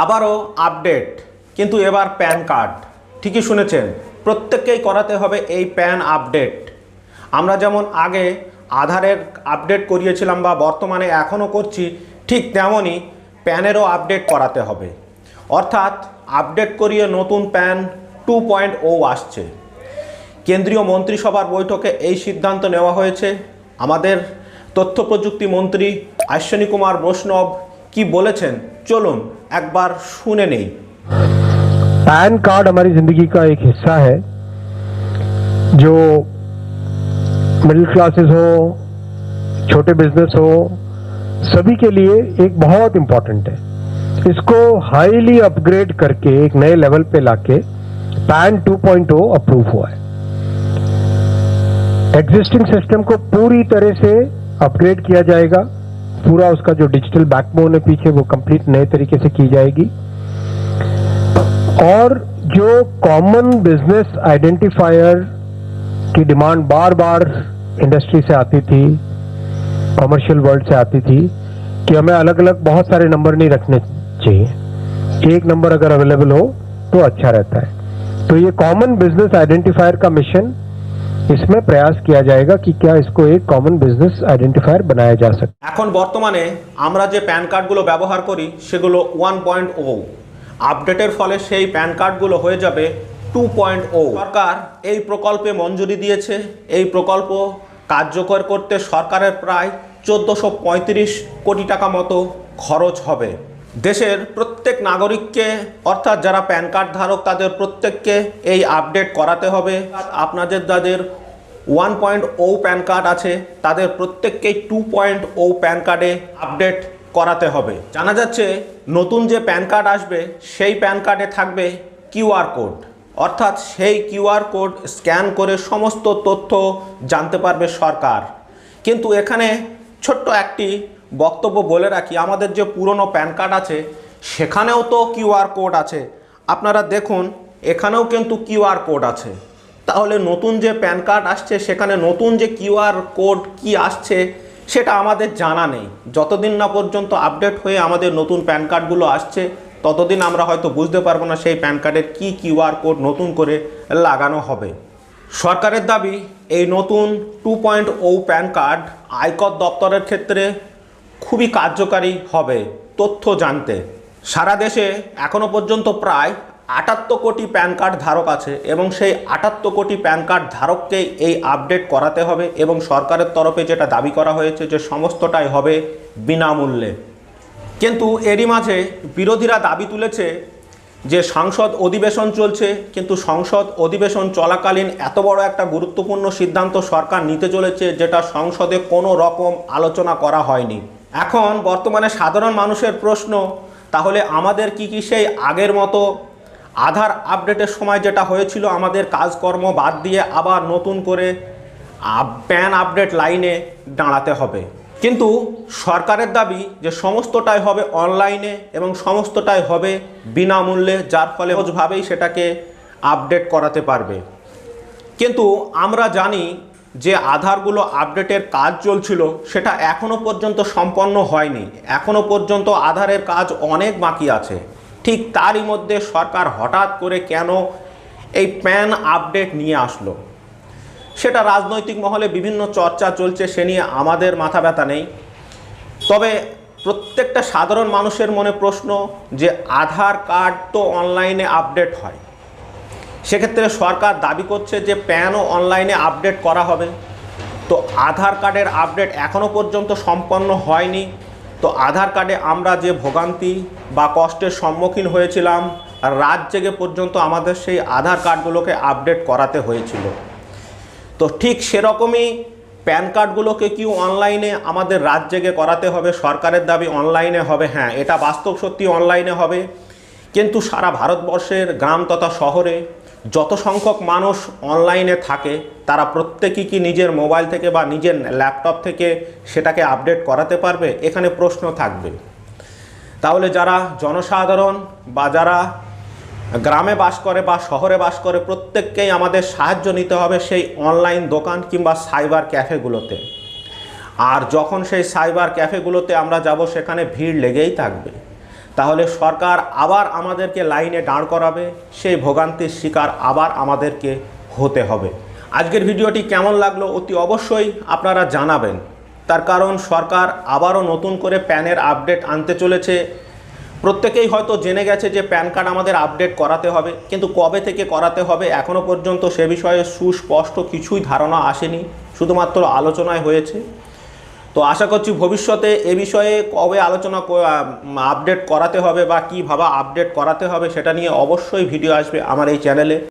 আবারও আপডেট। কিন্তু এবার প্যান কার্ড। ঠিকই শুনেছেন, প্রত্যেককেই করাতে হবে এই প্যান আপডেট। আমরা যেমন আগে আধারের আপডেট করিয়েছিলাম বা বর্তমানে এখনও করছি, ঠিক তেমনই প্যানেরও আপডেট করাতে হবে। অর্থাৎ আপডেট করিয়ে নতুন প্যান টু পয়েন্ট ও আসছে। কেন্দ্রীয় মন্ত্রিসভার বৈঠকে এই সিদ্ধান্ত নেওয়া হয়েছে। আমাদের তথ্য প্রযুক্তি মন্ত্রী অশ্বিনী কুমার বৈষ্ণব কি বলেছেন, চলুন एक बार सुने नहीं। पैन कार्ड हमारी ज़िंदगी का एक हिस्सा है, जो मिडिल क्लासेस हो, छोटे बिज़नेस हो, सभी के लिए एक बहुत इंपॉर्टेंट है। इसको हाईली अपग्रेड करके एक नए लेवल पे लाके पैन 2.0 अप्रूव हुआ है। एग्जिस्टिंग सिस्टम को पूरी तरह से अपग्रेड किया जाएगा। पूरा उसका जो डिजिटल बैकबोन है पीछे, वो कंप्लीट नए तरीके से की जाएगी। और जो कॉमन बिज़नेस आइडेंटिफायर की डिमांड बार बार इंडस्ट्री से आती थी कमर्शियल वर्ल्ड से आती थी, कि हमें अलग अलग बहुत सारे नंबर नहीं रखने चाहिए। एक नंबर अगर अवेलेबल हो तो अच्छा रहता है। तो ये कॉमन बिज़नेस आइडेंटिफायर का मिशन इसमें प्रयास किया जाएगा कि क्या इसको एक कॉमन बिजनेस आइडेंटिफायर बनाया जा सकता এখন বর্তমানে আমরা যে প্যান কার্ডগুলো ব্যবহার করি সেগুলো ওয়ান পয়েন্ট ও আপডেটের ফলে সেই প্যান কার্ডগুলো হয়ে যাবে টু পয়েন্ট ও সরকার এই প্রকল্পে মঞ্জুরি দিয়েছে এই প্রকল্প কার্যকর করতে সরকারের প্রায় চোদ্দোশো পঁয়ত্রিশ কোটি টাকা মতো খরচ হবে দেশের প্রত্যেক নাগরিককে, অর্থাৎ যারা প্যান কার্ড ধারক, তাদের প্রত্যেককে এই আপডেট করাতে হবে। আপনাদের যাদের one point O PAN card আছে, তাদের প্রত্যেককেই টু পয়েন্ট ও প্যান কার্ডে আপডেট করাতে হবে। জানা যাচ্ছে, নতুন যে প্যান কার্ড আসবে, সেই প্যান কার্ডে থাকবে কিউআর কোড। অর্থাৎ সেই কিউআর কোড স্ক্যান করে সমস্ত তথ্য জানতে পারবে সরকার। কিন্তু এখানে ছোট্ট একটি বক্তব্য বলে রাখি, আমাদের যে পুরনো প্যান কার্ড আছে, সেখানেও তো কিউআর কোড আছে। আপনারা দেখুন, এখানেও কিন্তু কিউআর কোড আছে। তাহলে নতুন যে প্যান কার্ড আসছে, সেখানে নতুন যে কিউআর কোড কি আসছে, সেটা আমাদের জানা নেই। যতদিন না পর্যন্ত আপডেট হয়ে আমাদের নতুন প্যান কার্ডগুলো আসছে, ততদিন আমরা হয়তো বুঝতে পারব না সেই প্যান কার্ডের কী কিউআর কোড নতুন করে লাগানো হবে। সরকারের দাবি, এই নতুন two point O PAN card আয়কর দপ্তরের ক্ষেত্রে খুবই কার্যকারী হবে তথ্য জানতে। সারা দেশে এখনও পর্যন্ত প্রায় আটাত্তর কোটি প্যান কার্ড ধারক আছে এবং সেই আটাত্তর কোটি প্যান কার্ড ধারককেই এই আপডেট করাতে হবে এবং সরকারের তরফে যেটা দাবি করা হয়েছে যে সমস্তটাই হবে বিনামূল্যে। কিন্তু এরই মাঝে বিরোধীরা দাবি তুলেছে যে সংসদ অধিবেশন চলছে, কিন্তু সংসদ অধিবেশন চলাকালীন এত বড় একটা গুরুত্বপূর্ণ সিদ্ধান্ত সরকার নিতে চলেছে যেটা সংসদে কোনো রকম আলোচনা করা হয়নি। এখন বর্তমানে সাধারণ মানুষের প্রশ্ন, তাহলে আমাদের কি কি সেই আগের মতো আধার আপডেটের সময় যেটা হয়েছিল আমাদের কাজকর্ম বাদ দিয়ে আবার নতুন করে প্যান আপডেট লাইনে দাঁড়াতে হবে। কিন্তু সরকারের দাবি যে সমস্তটাই হবে অনলাইনে এবং সমস্তটাই হবে বিনামূল্যে, যার ফলে সহজভাবেই সেটাকে আপডেট করাতে পারবে। কিন্তু আমরা জানি যে আধারগুলো আপডেটের কাজ চলছিল, সেটা এখনও পর্যন্ত সম্পন্ন হয়নি। এখনও পর্যন্ত আধারের কাজ অনেক বাকি আছে। ঠিক তারই মধ্যে সরকার হঠাৎ করে কেন এই প্যান আপডেট নিয়ে আসলো? সেটা রাজনৈতিক মহলে বিভিন্ন চর্চা চলছে, সে নিয়ে আমাদের মাথা ব্যথা নেই। তবে প্রত্যেকটা সাধারণ মানুষের মনে প্রশ্ন যে আধার কার্ড তো অনলাইনে আপডেট হয়। সেক্ষেত্রে সরকার দাবি করছে যে প্যানও অনলাইনে আপডেট করা হবে। তো আধার কার্ডের আপডেট এখনও পর্যন্ত সম্পন্ন হয়নি। তো আধার কার্ডে আমরা যে ভোগান্তি বা কষ্টের সম্মুখীন হয়েছিলাম, রাত জেগে পর্যন্ত আমাদের সেই আধার কার্ডগুলোকে আপডেট করাতে হয়েছিল। তো ঠিক সেরকমই প্যান কার্ডগুলোকে কি অনলাইনে আমাদের রাত জেগে করাতে হবে? সরকারের দাবি অনলাইনে হবে হ্যাঁ এটা বাস্তব সত্যি অনলাইনে হবে। কিন্তু সারা ভারতবর্ষের গ্রাম তথা শহরে যত সংখ্যক মানুষ অনলাইনে থাকে, তারা প্রত্যেকেই কি নিজের মোবাইল থেকে বা নিজের ল্যাপটপ থেকে সেটাকে আপডেট করাতে পারবে? এখানে প্রশ্ন থাকবে। তাহলে যারা জনসাধারণ বা যারা গ্রামে বাস করে বা শহরে বাস করে, প্রত্যেককেই আমাদের সাহায্য নিতে হবে সেই অনলাইন দোকান কিংবা সাইবার ক্যাফেগুলোতে আর যখন সেই সাইবার ক্যাফেগুলোতে আমরা যাব, সেখানে ভিড় লেগেই থাকবে। তাহলে সরকার আবার আমাদেরকে লাইনে দাঁড় করাবে, সেই ভোগান্তির শিকার আবার আমাদেরকে হতে হবে। আজকের ভিডিওটি কেমন লাগল অতি অবশ্যই আপনারা জানাবেন। তার কারণ সরকার আবারও নতুন করে প্যানের আপডেট আনতে চলেছে। প্রত্যেকেই হয়তো জেনে গেছে যে প্যান কার্ড আমাদের আপডেট করাতে হবে, কিন্তু কবে থেকে করাতে হবে এখনও পর্যন্ত সে বিষয়ে সুস্পষ্ট কিছুই ধারণা আসেনি, শুধুমাত্র আলোচনায় হয়েছে। তো আশা করছি ভবিষ্যতে এ বিষয়ে কবে আলোচনা আপডেট করাতে হবে বা কীভাবে আপডেট করাতে হবে সেটা নিয়ে অবশ্যই ভিডিও আসবে আমার এই চ্যানেলে